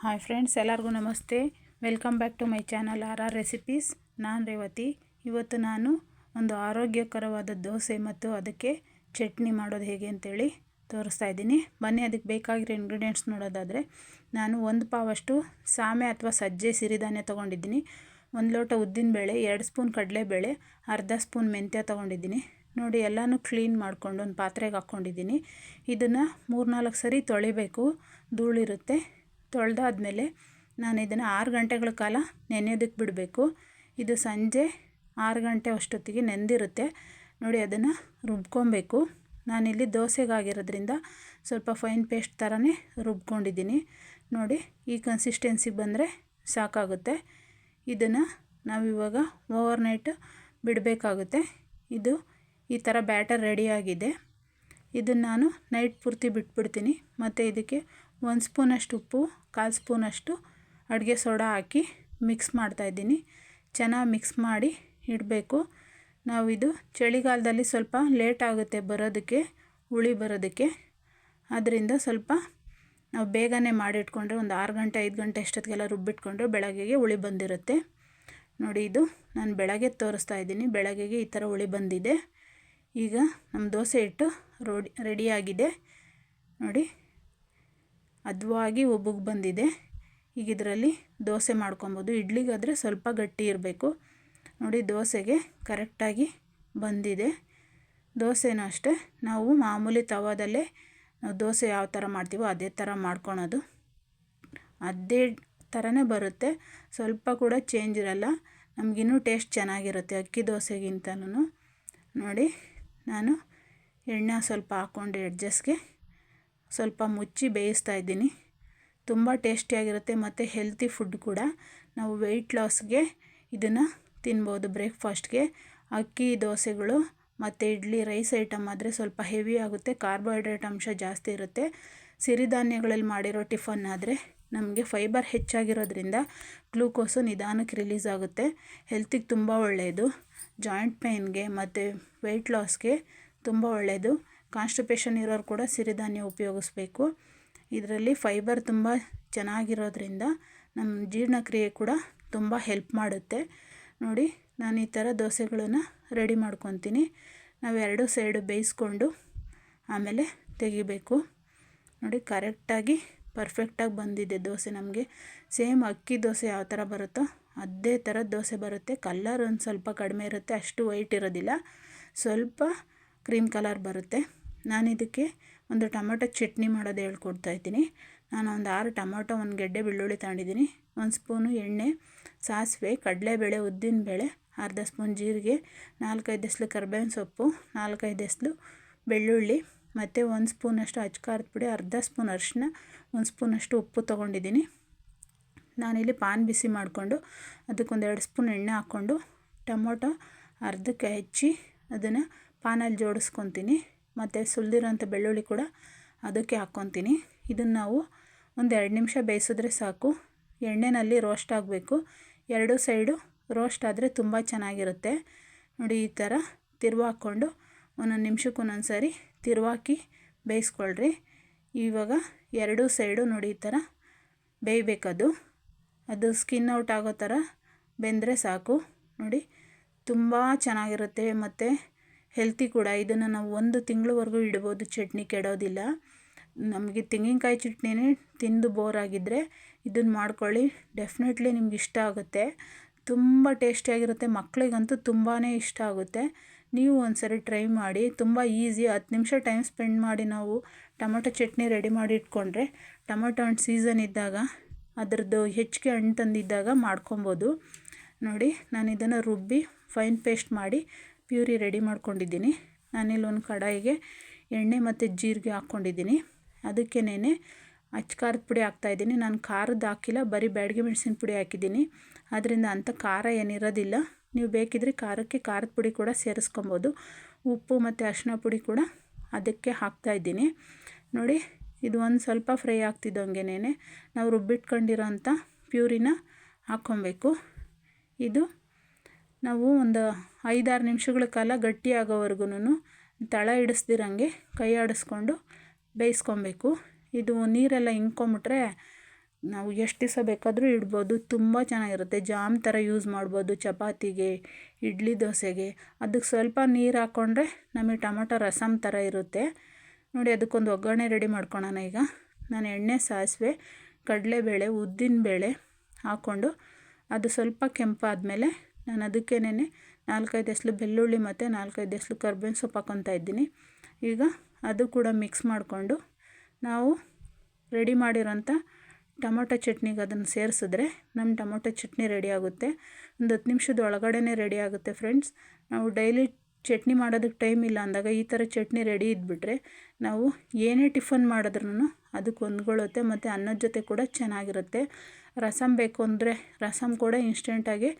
Hi friends ಎಲ್ಲರಿಗೂ ನಮಸ್ತೆ. Welcome back to my channel R R recipes ನಾನು ರೇವತಿ. ಇವತ್ತು ನಾನು ಒಂದು ಆರೋಗ್ಯಕರವಾದ ದೋಸೆ ಮತ್ತು ಅದಕ್ಕೆ ಚಟ್ನಿ ಮಾಡೋದು ಹೇಗೆ ಅಂತೇಳಿ ತೋರಿಸ್ತಾ ಇದ್ದೀನಿ. ಬನ್ನಿ, ಅದಕ್ಕೆ ಬೇಕಾಗಿರೋ ಇಂಗ್ರೀಡಿಯೆಂಟ್ಸ್ ನೋಡೋದಾದರೆ, ನಾನು ಒಂದು ಪಾವಷ್ಟು ಸಾಮೆ ಅಥವಾ ಸಜ್ಜೆ ಸಿರಿಧಾನ್ಯ ತೊಗೊಂಡಿದ್ದೀನಿ. ಒಂದು ಲೋಟ ಉದ್ದಿನಬೇಳೆ ಎರಡು ಸ್ಪೂನ್ ಕಡಲೆಬೇಳೆ, ಅರ್ಧ ಸ್ಪೂನ್ ಮೆಂತ್ಯ ತೊಗೊಂಡಿದ್ದೀನಿ. ನೋಡಿ, ಎಲ್ಲನೂ ಕ್ಲೀನ್ ಮಾಡಿಕೊಂಡು ಒಂದು ಪಾತ್ರೆಗೆ ಹಾಕ್ಕೊಂಡಿದ್ದೀನಿ ಇದನ್ನು ಮೂರ್ನಾಲ್ಕು ಸರಿ ತೊಳಿಬೇಕು. ಧೂಳಿರುತ್ತೆ. ತೊಳೆದಾದ್ಮೇಲೆ ನಾನು ಇದನ್ನು ಆರು ಗಂಟೆಗಳ ಕಾಲ ನೆನೆಯೋದಕ್ಕೆ ಬಿಡಬೇಕು. ಇದು ಸಂಜೆ ಆರು ಗಂಟೆ ಅಷ್ಟೊತ್ತಿಗೆ ನೆಂದಿರುತ್ತೆ. ನೋಡಿ, ಅದನ್ನು ರುಬ್ಕೊಬೇಕು. ನಾನಿಲ್ಲಿ ದೋಸೆಗಾಗಿರೋದ್ರಿಂದ ಸ್ವಲ್ಪ ಫೈನ್ ಪೇಸ್ಟ್ ಥರನೇ ರುಬ್ಕೊಂಡಿದ್ದೀನಿ. ನೋಡಿ, ಈ ಕನ್ಸಿಸ್ಟೆನ್ಸಿಗೆ ಬಂದರೆ ಸಾಕಾಗುತ್ತೆ. ಇದನ್ನು ನಾವಿವಾಗ ಓವರ್ ನೈಟ್ ಬಿಡಬೇಕಾಗುತ್ತೆ. ಇದು ಈ ಥರ ಬ್ಯಾಟರ್ ರೆಡಿಯಾಗಿದೆ ಇದನ್ನು ನಾನು ನೈಟ್ ಪೂರ್ತಿ ಬಿಟ್ಬಿಡ್ತೀನಿ. ಮತ್ತು ಇದಕ್ಕೆ ಒಂದು ಸ್ಪೂನಷ್ಟು ಉಪ್ಪು, ಕಾಲು ಸ್ಪೂನಷ್ಟು ಅಡುಗೆ ಸೋಡಾ ಹಾಕಿ ಮಿಕ್ಸ್ ಮಾಡ್ತಾಯಿದ್ದೀನಿ ಚೆನ್ನಾಗಿ ಮಿಕ್ಸ್ ಮಾಡಿ ಇಡಬೇಕು. ನಾವು ಇದು ಚಳಿಗಾಲದಲ್ಲಿ ಸ್ವಲ್ಪ ಲೇಟ್ ಆಗುತ್ತೆ ಬರೋದಕ್ಕೆ, ಹುಳಿ ಬರೋದಕ್ಕೆ. ಅದರಿಂದ ಸ್ವಲ್ಪ ನಾವು ಬೇಗನೆ ಮಾಡಿಟ್ಕೊಂಡ್ರೆ ಒಂದು ಆರು ಗಂಟೆ, ಐದು ಗಂಟೆ ಅಷ್ಟೊತ್ತಿಗೆಲ್ಲ ರುಬ್ಬಿಟ್ಕೊಂಡ್ರೆ ಬೆಳಗ್ಗೆಗೆ ಹುಳಿ ಬಂದಿರುತ್ತೆ. ನೋಡಿ ಇದು ನಾನು ಬೆಳಗ್ಗೆ ತೋರಿಸ್ತಾ ಇದ್ದೀನಿ. ಬೆಳಗ್ಗೆಗೆ ಈ ಥರ ಹುಳಿ ಬಂದಿದೆ. ಈಗ ನಮ್ಮ ದೋಸೆ ಹಿಟ್ಟು ರೋಡಿ ರೆಡಿಯಾಗಿದೆ ನೋಡಿ ಹದ್ವಾಗಿ ಉಬ್ಬಗೆ ಬಂದಿದೆ. ಈಗ ಇದರಲ್ಲಿ ದೋಸೆ ಮಾಡ್ಕೊಬೋದು. ಇಡ್ಲಿಗಾದರೆ ಸ್ವಲ್ಪ ಗಟ್ಟಿ ಇರಬೇಕು. ನೋಡಿ, ದೋಸೆಗೆ ಕರೆಕ್ಟಾಗಿ ಬಂದಿದೆ. ದೋಸೆನೂ ಅಷ್ಟೇ. ನಾವು ಮಾಮೂಲಿ ತವಾದಲ್ಲೇ ನಾವು ದೋಸೆ ಯಾವ ಥರ ಮಾಡ್ತೀವೋ ಅದೇ ಥರ ಮಾಡ್ಕೊಳೋದು. ಅದೇ ಥರನೇ ಬರುತ್ತೆ. ಸ್ವಲ್ಪ ಕೂಡ ಚೇಂಜ್ ಇರಲ್ಲ. ನಮಗಿನ್ನೂ ಟೇಸ್ಟ್ ಚೆನ್ನಾಗಿರುತ್ತೆ ಅಕ್ಕಿ ದೋಸೆಗಿಂತನೂ. ನೋಡಿ, ನಾನು ಎಣ್ಣೆ ಸ್ವಲ್ಪ ಹಾಕ್ಕೊಂಡು ಎಡ್ಜಸ್ಗೆ ಸ್ವಲ್ಪ ಮುಚ್ಚಿ ಬೇಯಿಸ್ತಾ ಇದ್ದೀನಿ. ತುಂಬ ಟೇಸ್ಟಿಯಾಗಿರುತ್ತೆ ಮತ್ತು ಹೆಲ್ತಿ ಫುಡ್ ಕೂಡ. ನಾವು ವೆಯ್ಟ್ ಲಾಸ್ಗೆ ಇದನ್ನು ತಿನ್ಬೋದು ಬ್ರೇಕ್ಫಾಸ್ಟ್ಗೆ. ಅಕ್ಕಿ, ದೋಸೆಗಳು ಮತ್ತು ಇಡ್ಲಿ, ರೈಸ್ ಐಟಮ್ ಆದರೆ ಸ್ವಲ್ಪ ಹೆವಿ ಆಗುತ್ತೆ. ಕಾರ್ಬೋಹೈಡ್ರೇಟ್ ಅಂಶ ಜಾಸ್ತಿ ಇರುತ್ತೆ. ಸಿರಿಧಾನ್ಯಗಳಲ್ಲಿ ಮಾಡಿರೋ ಟಿಫನ್ ಆದರೆ ನಮಗೆ ಫೈಬರ್ ಹೆಚ್ಚಾಗಿರೋದ್ರಿಂದ ಗ್ಲೂಕೋಸು ನಿಧಾನಕ್ಕೆ ರಿಲೀಸ್ ಆಗುತ್ತೆ. ಹೆಲ್ತಿಗೆ ತುಂಬ ಒಳ್ಳೆಯದು ಜಾಯಿಂಟ್ ಪೇಯ್ನ್ಗೆ ಮತ್ತು ವೆಯ್ಟ್ ಲಾಸ್ಗೆ ತುಂಬ ಒಳ್ಳೆಯದು ಕಾನ್ಸ್ಟಿಪೇಷನ್ ಇರೋರು ಕೂಡ ಸಿರಿಧಾನ್ಯ ಉಪಯೋಗಿಸ್ಬೇಕು. ಇದರಲ್ಲಿ ಫೈಬರ್ ತುಂಬ ಚೆನ್ನಾಗಿರೋದ್ರಿಂದ ನಮ್ಮ ಜೀರ್ಣಕ್ರಿಯೆ ಕೂಡ ತುಂಬ ಹೆಲ್ಪ್ ಮಾಡುತ್ತೆ. ನೋಡಿ, ನಾನು ಈ ಥರ ದೋಸೆಗಳನ್ನು ರೆಡಿ ಮಾಡ್ಕೊತೀನಿ. ನಾವು ಎರಡು ಸೈಡು ಬೇಯಿಸ್ಕೊಂಡು ಆಮೇಲೆ ತೆಗಿಬೇಕು. ನೋಡಿ ಕರೆಕ್ಟಾಗಿ ಪರ್ಫೆಕ್ಟಾಗಿ ಬಂದಿದೆ ದೋಸೆ ನಮಗೆ. ಸೇಮ್ ಅಕ್ಕಿ ದೋಸೆ ಯಾವ ಥರ ಬರುತ್ತೋ ಅದೇ ಥರ ದೋಸೆ ಬರುತ್ತೆ. ಕಲ್ಲರ್ ಒಂದು ಸ್ವಲ್ಪ ಕಡಿಮೆ ಇರುತ್ತೆ, ಅಷ್ಟು ವೈಟ್ ಇರೋದಿಲ್ಲ. ಸ್ವಲ್ಪ ಕ್ರೀಮ್ ಕಲರ್ ಬರುತ್ತೆ. ನಾನು ಇದಕ್ಕೆ ಒಂದು ಟೊಮೊಟೊ ಚಟ್ನಿ ಮಾಡೋದು ಹೇಳ್ಕೊಡ್ತಾ ಇದ್ದೀನಿ. ನಾನು ಒಂದು ಆರು ಟೊಮೊಟೊ, ಒಂದು ಗೆಡ್ಡೆ ಬೆಳ್ಳುಳ್ಳಿ ತಗೊಂಡಿದ್ದೀನಿ. ಒಂದು ಸ್ಪೂನು ಎಣ್ಣೆ, ಸಾಸಿವೆ, ಕಡಲೆಬೇಳೆ ಉದ್ದಿನಬೇಳೆ ಅರ್ಧ ಸ್ಪೂನ್ ಜೀರಿಗೆ, ನಾಲ್ಕೈದು ಎಸ್ಲು ಕರ್ಬೇವಿನ ಸೊಪ್ಪು, ನಾಲ್ಕೈದು ಎಸ್ಲು ಬೆಳ್ಳುಳ್ಳಿ, ಮತ್ತು ಒಂದು ಸ್ಪೂನಷ್ಟು ಅಚ್ಕಾರದ ಪುಡಿ, ಅರ್ಧ ಸ್ಪೂನ್ ಅರಿಶಿನ ಒಂದು ಸ್ಪೂನಷ್ಟು ಉಪ್ಪು ತೊಗೊಂಡಿದ್ದೀನಿ. ನಾನಿಲ್ಲಿ ಪಾನ್ ಬಿಸಿ ಮಾಡಿಕೊಂಡು ಅದಕ್ಕೊಂದು ಎರಡು ಸ್ಪೂನ್ ಎಣ್ಣೆ ಹಾಕ್ಕೊಂಡು ಟೊಮೊಟೊ ಅರ್ಧಕ್ಕೆ ಹೆಚ್ಚಿ ಅದನ್ನು ಪಾನಲ್ಲಿ ಜೋಡಿಸ್ಕೊತೀನಿ. ಮತ್ತು ಸುಲಿದಿರೋಂಥ ಬೆಳ್ಳುಳ್ಳಿ ಕೂಡ ಅದಕ್ಕೆ ಹಾಕ್ಕೊತೀನಿ. ಇದನ್ನು ನಾವು ಒಂದು ಎರಡು ನಿಮಿಷ ಬೇಯಿಸಿದ್ರೆ ಸಾಕು. ಎಣ್ಣೆಯಲ್ಲಿ ರೋಸ್ಟ್ ಆಗಬೇಕು. ಎರಡು ಸೈಡು ರೋಸ್ಟ್ ಆದರೆ ತುಂಬ ಚೆನ್ನಾಗಿರುತ್ತೆ. ನೋಡಿ, ಈ ಥರ ತಿರ್ವು ಹಾಕ್ಕೊಂಡು ಒಂದೊಂದು ನಿಮಿಷಕ್ಕೆ ಒಂದೊಂದು ಸಾರಿ ತಿರುವಾಕಿ ಬೇಯಿಸ್ಕೊಳ್ರಿ. ಇವಾಗ ಎರಡೂ ಸೈಡು ನೋಡಿ, ಈ ಥರ ಬೇಯಬೇಕದು. ಅದು ಸ್ಕಿನ್ ಔಟ್ ಆಗೋ ಥರ ಬೆಂದರೆ ಸಾಕು. ನೋಡಿ, ತುಂಬ ಚೆನ್ನಾಗಿರುತ್ತೆ ಮತ್ತು ಹೆಲ್ತಿ ಕೂಡ. ಇದನ್ನು ನಾವು ಒಂದು ತಿಂಗಳವರೆಗೂ ಇಡ್ಬೋದು, ಚಟ್ನಿ ಕೆಡೋದಿಲ್ಲ. ನಮಗೆ ತೆಂಗಿನಕಾಯಿ ಚಟ್ನಿನೇ ತಿಂದು ಬೋರ್ ಆಗಿದ್ದರೆ ಇದನ್ನು ಮಾಡ್ಕೊಳ್ಳಿ. ಡೆಫಿನೆಟ್ಲಿ ನಿಮ್ಗೆ ಇಷ್ಟ ಆಗುತ್ತೆ. ತುಂಬ ಟೇಸ್ಟಿಯಾಗಿರುತ್ತೆ ಮಕ್ಕಳಿಗಂತೂ ತುಂಬಾ ಇಷ್ಟ ಆಗುತ್ತೆ. ನೀವು ಒಂದು ಸರಿ ಟ್ರೈ ಮಾಡಿ. ತುಂಬ ಈಸಿ ಹತ್ತು ನಿಮಿಷ ಟೈಮ್ ಸ್ಪೆಂಡ್ ಮಾಡಿ ನಾವು ಟೊಮೊಟೊ ಚಟ್ನಿ ರೆಡಿ ಮಾಡಿ ಇಟ್ಕೊಂಡ್ರೆ ಟೊಮೊಟೊ ಹಣ್ಣು ಸೀಸನ್ ಇದ್ದಾಗ ಅದರದ್ದು ಹೆಚ್ಚಿಗೆ ಹಣ್ಣು ತಂದಿದ್ದಾಗ ಮಾಡ್ಕೊಬೋದು. ನೋಡಿ ನಾನು ಇದನ್ನು ರುಬ್ಬಿ ಫೈನ್ ಪೇಸ್ಟ್ ಮಾಡಿ ಪ್ಯೂರಿ ರೆಡಿ ಮಾಡ್ಕೊಂಡಿದ್ದೀನಿ. ನಾನಿಲ್ಲಿ ಒಂದು ಕಡಾಯಿಗೆ ಎಣ್ಣೆ ಮತ್ತು ಜೀರಿಗೆ ಹಾಕ್ಕೊಂಡಿದ್ದೀನಿ. ಅದಕ್ಕೇನೆ ಖಾರದ ಪುಡಿ ಹಾಕ್ತಾಯಿದ್ದೀನಿ ನಾನು ಖಾರದ ಹಾಕಿಲ್ಲ, ಬರೀ ಬ್ಯಾಡಗಿ ಮೆಣಸಿನ ಪುಡಿ ಹಾಕಿದ್ದೀನಿ. ಅದರಿಂದ ಅಂಥ ಖಾರ ಏನಿರೋದಿಲ್ಲ. ನೀವು ಬೇಕಿದ್ರೆ ಖಾರಕ್ಕೆ ಖಾರದ ಪುಡಿ ಕೂಡ ಸೇರಿಸ್ಕೊಬೋದು. ಉಪ್ಪು ಮತ್ತು ಅರಿಶಿನ ಪುಡಿ ಕೂಡ ಅದಕ್ಕೆ ಹಾಕ್ತಾಯಿದ್ದೀನಿ ನೋಡಿ, ಇದು ಒಂದು ಸ್ವಲ್ಪ ಫ್ರೈ ಆಗ್ತಿದ್ದಂಗೆನೇ ನಾವು ರುಬ್ಬಿಟ್ಕೊಂಡಿರೋ ಅಂಥ ಪ್ಯೂರಿನ ಹಾಕ್ಕೊಬೇಕು. ಇದು ನಾವು ಒಂದು ಐದಾರು ನಿಮಿಷಗಳ ಕಾಲ ಗಟ್ಟಿ ಆಗೋವರೆಗೂ ತಳ ಹಿಡಿಸ್ದಿರಂಗೆ ಕೈ ಆಡಿಸ್ಕೊಂಡು ಬೇಯಿಸ್ಕೊಬೇಕು. ಇದು ನೀರೆಲ್ಲ ಇಂಕೊಂಬಿಟ್ರೆ ನಾವು ಎಷ್ಟು ದಿವಸ ಬೇಕಾದರೂ ಇಡ್ಬೋದು. ತುಂಬ ಚೆನ್ನಾಗಿರುತ್ತೆ. ಜಾಮ್ ಥರ ಯೂಸ್ ಮಾಡ್ಬೋದು ಚಪಾತಿಗೆ, ಇಡ್ಲಿ ದೋಸೆಗೆ. ಅದಕ್ಕೆ ಸ್ವಲ್ಪ ನೀರು ಹಾಕ್ಕೊಂಡ್ರೆ ನಮಗೆ ಟೊಮೊಟೊ ರಸಮ್ ಥರ ಇರುತ್ತೆ. ನೋಡಿ, ಅದಕ್ಕೊಂದು ಒಗ್ಗರಣೆ ರೆಡಿ ಮಾಡ್ಕೊಳೋಣ ಈಗ. ನಾನು ಎಣ್ಣೆ, ಸಾಸಿವೆ, ಕಡಲೆಬೇಳೆ, ಉದ್ದಿನಬೇಳೆ ಹಾಕ್ಕೊಂಡು ಅದು ಸ್ವಲ್ಪ ಕೆಂಪಾದಮೇಲೆ ನಾನು ಅದಕ್ಕೇನೆ ನಾಲ್ಕೈದು ಎಸ್ಲು ಬೆಳ್ಳುಳ್ಳಿ ಮತ್ತು ನಾಲ್ಕೈದು ಎಸ್ಲು ಕರ್ಬೇವಿನ ಸೊಪ್ಪು ಹಾಕೊತಾ ಇದ್ದೀನಿ. ಈಗ ಅದು ಕೂಡ ಮಿಕ್ಸ್ ಮಾಡಿಕೊಂಡು ನಾವು ರೆಡಿ ಮಾಡಿರೋಂಥ ಟೊಮೊಟೊ ಚಟ್ನಿಗೆ ಅದನ್ನು ಸೇರಿಸಿದ್ರೆ ನಮ್ಮ ಟೊಮೊಟೊ ಚಟ್ನಿ ರೆಡಿ ಆಗುತ್ತೆ. ಒಂದು ಹತ್ತು ನಿಮಿಷದ ಒಳಗಡೆನೇ ರೆಡಿ ಆಗುತ್ತೆ ಫ್ರೆಂಡ್ಸ್. ನಾವು ಡೈಲಿ ಚಟ್ನಿ ಮಾಡೋದಕ್ಕೆ ಟೈಮ್ ಇಲ್ಲ ಅಂದಾಗ ಈ ಥರ ಚಟ್ನಿ ರೆಡಿ ಇದ್ಬಿಟ್ರೆ ನಾವು ಏನೇ ಟಿಫನ್ ಮಾಡಿದ್ರು ಅದಕ್ಕೆ ಹೊಂದ್ಕೊಳ್ಳುತ್ತೆ ಮತ್ತು ಅನ್ನದ ಜೊತೆ ಕೂಡ ಚೆನ್ನಾಗಿರುತ್ತೆ. ರಸಮ್ ಬೇಕು ಅಂದರೆ ರಸಮ್ ಕೂಡ ಇನ್ಸ್ಟೆಂಟಾಗಿ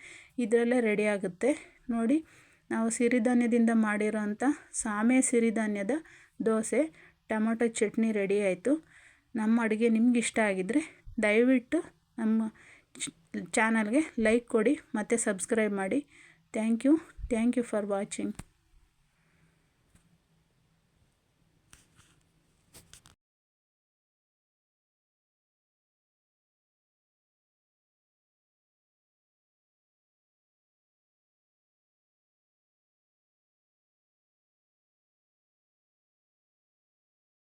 ಇದರಲ್ಲೇ ರೆಡಿ ಆಗುತ್ತೆ. ನೋಡಿ, ನಾವು ಸಿರಿಧಾನ್ಯದಿಂದ ಮಾಡಿರೋಂಥ ಸಾಮೆ ಸಿರಿಧಾನ್ಯದ ದೋಸೆ, ಟೊಮೊಟೊ ಚಟ್ನಿ ರೆಡಿ ಆಯಿತು. ನಮ್ಮ ಅಡುಗೆ ನಿಮ್ಗೆ ಇಷ್ಟ ಆಗಿದ್ದರೆ ದಯವಿಟ್ಟು ನಮ್ಮ ಚಾನಲ್ಗೆ ಲೈಕ್ ಕೊಡಿ, ಮತ್ತು ಸಬ್ಸ್ಕ್ರೈಬ್ ಮಾಡಿ. Thank you thank you for watching